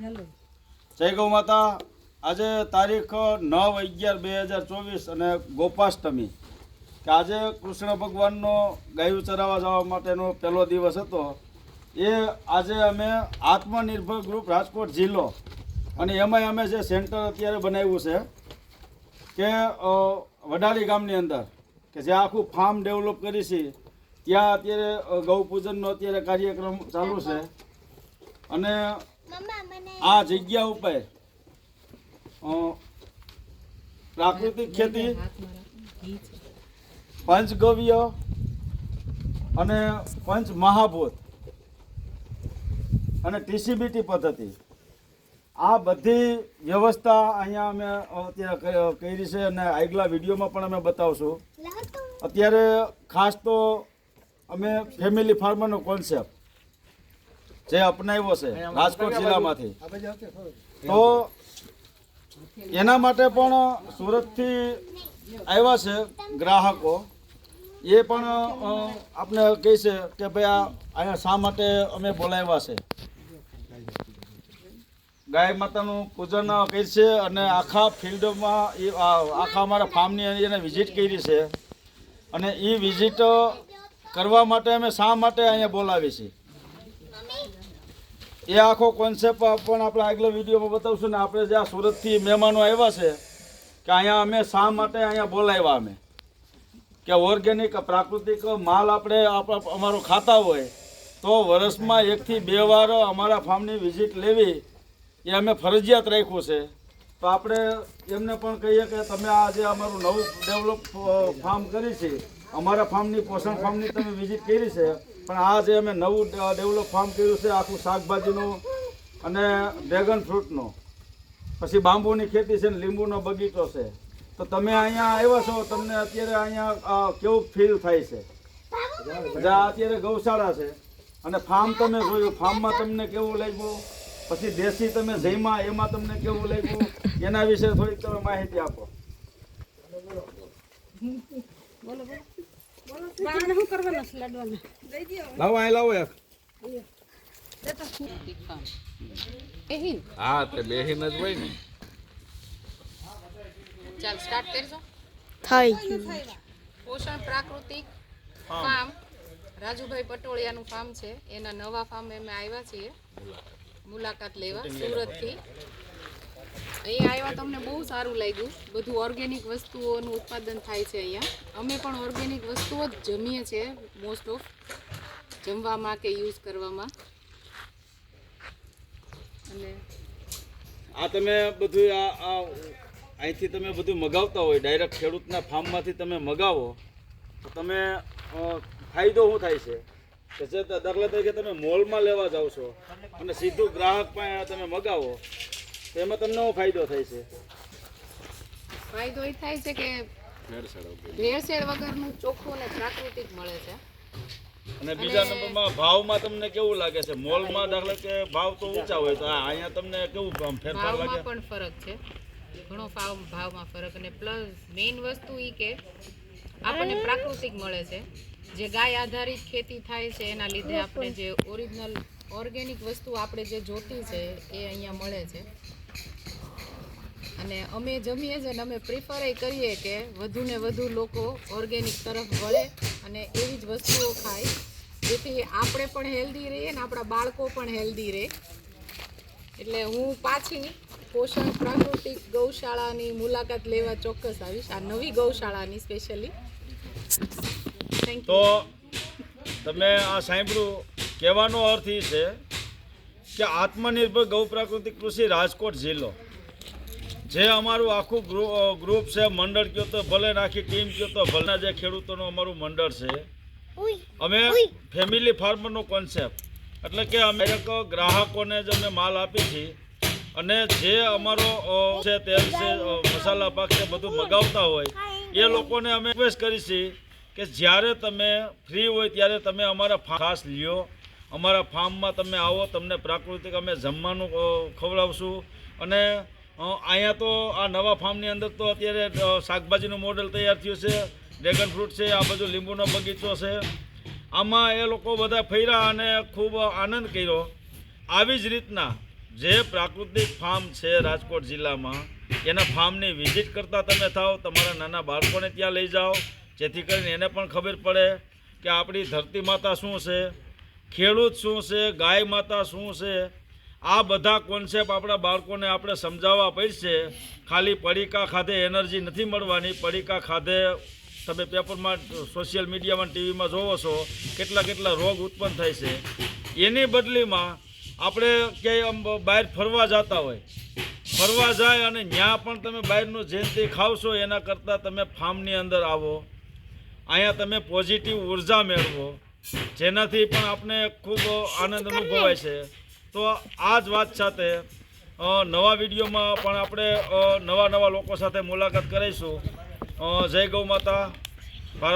જય ગૌ માતા. આજે તારીખ નવ અગિયાર બે હજાર ચોવીસ અને ગોપાષ્ટમી. કે આજે કૃષ્ણ ભગવાનનો ગાયું ચરાવવા જવા માટેનો પહેલો દિવસ હતો. એ આજે અમે આત્મનિર્ભર ગ્રુપ રાજકોટ જિલ્લો. અને એમાંય અમે જે સેન્ટર અત્યારે બનાવ્યું છે, કે વડાળી ગામની અંદર, કે જે આખું ફાર્મ ડેવલપ કરી છે, ત્યાં અત્યારે ગૌપૂજનનો અત્યારે કાર્યક્રમ ચાલુ છે. અને આ જગ્યા ઉપર. અ, પ્રાકૃતિક ખેતી પંચગવ્ય અને પંચ મહાભૂત અને ટીસીબીટી પદ્ધતિ. આ બધી વ્યવસ્થા અહીંયા અમે અત્યારે કરી છે અને આગલા વિડીયોમાં પણ અમે બતાવશું. અત્યારે ખાસ તો અમે ફેમિલી ફાર્મરનો કોન્સેપ્ટ જે અપનાવ્યો છે રાજકોટ જિલ્લામાંથી. તો એના માટે પણ સુરતથી આવ્યા છે ગ્રાહકો. એ પણ આપણે કહે છે કે ભાઈ આ અહીંયા શા માટે અમે બોલાવ્યા છે? ગાય માતાનું પૂજન કરી છે અને આખા ફિલ્ડમાં એ આખા અમારા ફાર્મની એને વિઝિટ કરી છે. અને એ વિઝિટ કરવા માટે અમે શા માટે અહીંયા બોલાવી છીએ? એ આખો કોન્સેપ્ટ પણ આપણે આગલા વિડીયોમાં બતાવશું ને આપણે જે આ સુરતથી મહેમાનો આવ્યા છે, કે અહીંયા અમે શા માટે અહીંયા બોલાવ્યા અમે? કે ઓર્ગેનિક પ્રાકૃતિક માલ આપણે આપણા અમારો ખાતા હોય, તો વર્ષમાં એકથી બે વાર અમારા ફાર્મની વિઝિટ લેવી, એ અમે ફરજિયાત રાખ્યું છે. તો આપણે એમને પણ કહીએ કે તમે આ જે અમારું નવું ડેવલપ ફાર્મ કરી છે, અમારા ફાર્મની પોષણ ફાર્મની તમે વિઝિટ કરી છે પણ આ જે અમે નવું ડેવલપ ફાર્મ કર્યું છે, આખું શાકભાજીનું અને ડ્રેગન ફ્રૂટનું પછી બાંબુની ખેતી છે ને લીંબુનો બગીચો છે. તો તમે અહીંયા આવ્યા છો, તમને અત્યારે અહીંયા કેવું ફીલ થાય છે? અત્યારે ગૌશાળા છે. અને ફાર્મ તમે જોયું ફાર્મમાં તમને કેવું લાગ્યું? પછી દેશી તમે જઈમાં એમાં તમને કેવું લાગ્યું? એના વિશે થોડીક તમે માહિતી આપો. બાળાને શું કરવાના છે લાડવાના? લાવો અહીં લાવો એક. હા તે બેહીને જ હોય ને. ચાલ સ્ટાર્ટ કરજો. થઈ પોષણ પ્રાકૃતિક ફાર્મ. રાજુભાઈ પટોળિયાનું ફાર્મ છે. એના નવા ફાર્મ અમે આવ્યા છીએ. મુલાકાત. લેવા સુરતથી. અહીંયા આવ્યા તમને બહુ સારું લાગ્યું. બધું ઓર્ગેનિક વસ્તુઓનું ઉત્પાદન થાય છે અહીંયા. અમે પણ ઓર્ગેનિક વસ્તુઓ જ જમીએ છીએ મોસ્ટ ઓફ જમવામાં કે યુઝ કરવામાં. અને આ તમે બધું આ અહીંથી તમે બધું મગાવતા હોય ડાયરેક્ટ ખેડૂતના ફાર્મમાંથી તમે મગાવો, તો તમે ફાયદો શું થાય છે? કે જે દાખલા તરીકે તમે મોલમાં લેવા જાઓ છો અને સીધું ગ્રાહક પાસે તમે મગાવો તો એમાં તમને શું ફાયદો થાય છે? ફાયદો એ થાય છે કે ભેળસેળ વગરનું ચોખ્ખું અને પ્રાકૃતિક મળે છે. અને બીજા નંબરમાં ભાવમાં તમને કેવું લાગે છે? મોલમાં દાખલા કે ભાવ તો ઊંચા હોય તો અહીંયા તમને કેવું ફેરફાર ભાવમાં લાગે? પણ ફરક છે. ઘણો ભાવ ભાવમાં ફરક અને પ્લસ મેઇન વસ્તુ એ કે આપણને પ્રાકૃતિક મળે છે. જે ગાય આધારિત ખેતી થાય છે એના લીધે આપણે જે ઓરિજિનલ ઓર્ગેનિક વસ્તુ આપણે જે જોતી છે એ અહીંયા મળે છે. અને અમે જમીએ છીએ અને અમે પ્રિફર કરીએ કે વધુ ને વધુ લોકો ઓર્ગેનિક તરફ વળે અને એવી જ વસ્તુઓ ખાય. જેથી આપણે પણ હેલ્ધી રહીએ ને આપણા બાળકો પણ હેલ્ધી રહે. એટલે હું પાછી પોષણ પ્રાકૃતિક ગૌશાળાની મુલાકાત લેવા ચોક્કસ આવીશ. આ નવી ગૌશાળાની સ્પેશિયલી તો તમે આ સાંભળ્યું, કહેવાનો અર્થ એ છે કે આત્મનિર્ભર ગૌ પ્રાકૃતિક કૃષિ રાજકોટ જિલ્લો. જે અમારું આખું ગ્રુ- ગ્રુપ છે મંડળ કયો તો ભલે નાખી ટીમ કયો તો ભલે. જે ખેડૂતોનું અમારું મંડળ છે અમે ફેમિલી ફાર્મરનો કોન્સેપ્ટ એટલે કે અમે એક ગ્રાહકોને જ અમે માલ આપી છીએ અને જે અમારો છે તેલ છે મસાલા પાક છે બધું મગાવતા હોય એ લોકોને અમે રિક્વેસ્ટ કરી છીએ કે જ્યારે તમે ફ્રી હોય ત્યારે તમે અમારા ખાસ લ્યો. અમારા ફાર્મમાં તમે આવો તમને પ્રાકૃતિક અમે જમવાનું ખવડાવશું. અને અહીંયા તો આ નવા ફાર્મની અંદર તો અત્યારે શાકભાજીનું મોડેલ તૈયાર થયું છે, ડ્રેગન ફ્રૂટ છે, આ બધું લીંબુનો બગીચો છે. આમાં એ લોકો બધા ફર્યા અને ખૂબ આનંદ કર્યો. આવી જ રીતના જે પ્રાકૃતિક ફાર્મ છે રાજકોટ જિલ્લામાં, એના ફાર્મની વિઝિટ કરતાં તમે થાઓ તમારા નાના બાળકોને ત્યાં લઈ જાઓ, જેથી કરીને એને પણ ખબર પડે કે આપણી ધરતી માતા શું છે, ખેડૂત શું છે, ગાય માતા શું છે આ બધા કોન્સેપ્ટ આપણા બાળકોને આપણે સમજાવવા પડશે. ખાલી પડીકા ખાધે એનર્જી નથી મળવાની. પડીકા ખાધે તમે પેપરમાં સોશિયલ મીડિયામાં ટીવીમાં જોવો છો, કેટલા કેટલા રોગ ઉત્પન્ન થાય છે. એની બદલીમાં આપણે ક્યાંય આમ બહાર ફરવા જતા હોય, ફરવા જાય અને ત્યાં પણ તમે બહારનું જેનથી ખાવશો એના કરતાં તમે ફાર્મની અંદર આવો. અહીંયા તમે પોઝિટિવ ઊર્જા મેળવો. જેનાથી પણ આપણે ખૂબ આનંદ અનુભવાય છે. તો આ જ વાત સાથે નવા વિડીયોમાં પણ આપણે નવા નવા લોકો સાથે મુલાકાત કરીશું. જય ગૌ માતા.